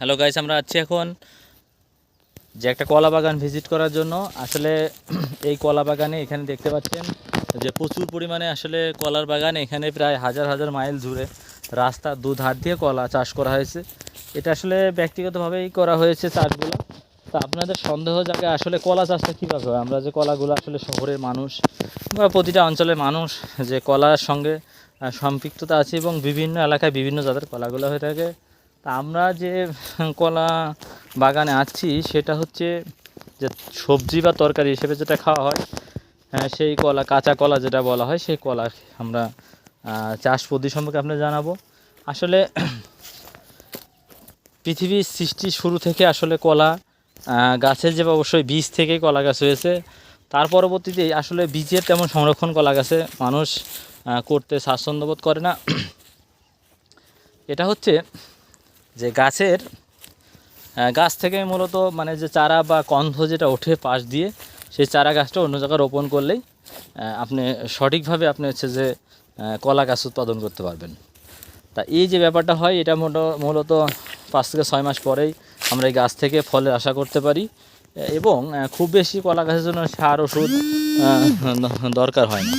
Hello guys আমরা আছি এখন যে একটা কলা বাগান ভিজিট করার জন্য। আসলে এই কলা বাগানে এখানে দেখতে পাচ্ছেন যে প্রচুর পরিমাণে আসলে কলার বাগান। এখানে প্রায় হাজার হাজার মাইল জুড়ে রাস্তা দু ধার দিয়ে কলা চাষ করা হয়েছে। এটা আসলে ব্যক্তিগতভাবেই করা হয়েছে চাষগুলো। তা আপনাদের সন্দেহ জায়গায় আসলে কলা চাষটা কীভাবে হয়? আমরা যে কলাগুলো আসলে শহরের মানুষ বা প্রতিটা অঞ্চলের মানুষ যে কলার সঙ্গে সম্পৃক্ততা আছে এবং বিভিন্ন এলাকায় বিভিন্ন জাতের কলাগুলো হয়ে থাকে। তা আমরা যে কলা বাগানে আছি সেটা হচ্ছে যে সবজি বা তরকারি হিসেবে যেটা খাওয়া হয় হ্যাঁ, সেই কলা কাঁচা কলা যেটা বলা হয় সেই কলা আমরা চাষ পদ্ধতি সম্পর্কে আপনার জানাব। আসলে পৃথিবীর সৃষ্টি শুরু থেকে আসলে কলা গাছের যে অবশ্যই বীজ থেকে কলা গাছ হয়েছে তার পরবর্তীতে আসলে বীজের তেমন সংরক্ষণ কলা গাছে মানুষ করতে স্বাচ্ছন্দ্য বোধ করে না। এটা হচ্ছে যে গাছের গাছ থেকে মূলত মানে যে চারা বা কন্ধ যেটা ওঠে পাশ দিয়ে, সেই চারা গাছটা অন্য জায়গায় রোপণ করলেই আপনি সঠিকভাবে আপনি হচ্ছে যে কলা গাছ উৎপাদন করতে পারবেন। তা এই যে ব্যাপারটা হয়, এটা মোটো, মূলত পাঁচ থেকে ছয় মাস পরেই আমরা এই গাছ থেকে ফলের আশা করতে পারি, এবং খুব বেশি কলা গাছের জন্য সার, ওষুধ দরকার হয় না।